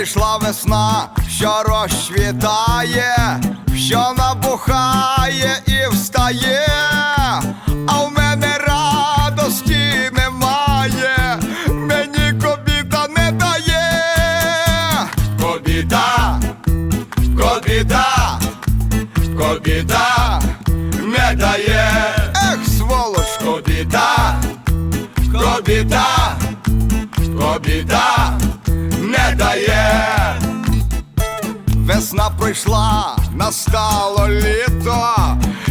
Прийшла весна, що розцвітає, що набухає і встає, а в мене радості немає, мені кобіта не дає. Кобіта, кобіта, кобіта не дає. Ех, сволоч, кобіта, кобіта, кобіта Весна пройшла, настало літо,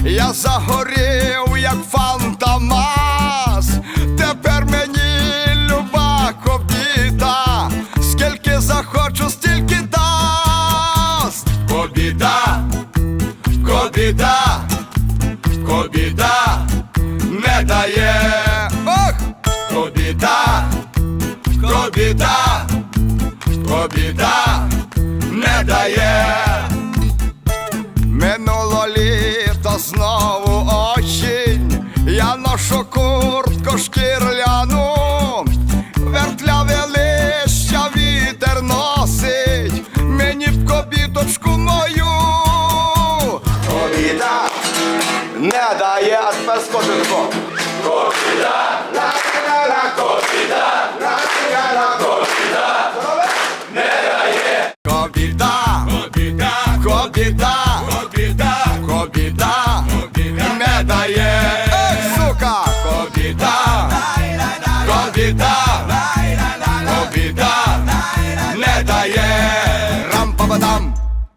я загорів, як фантомас. Тепер мені люба кобіта, скільки захочу, стільки дасть. Кобіта, кобіта, кобіта не дає. Ох! Кобіта, кобіта, кобіта дає. Минуло літо знову осінь, я ношу куртку шкірляну, вертляве лища вітер носить, мені б кобіточку мою. Кобіта не дає, а тепер скажи тако. Кобіта, на на на на кобіта, не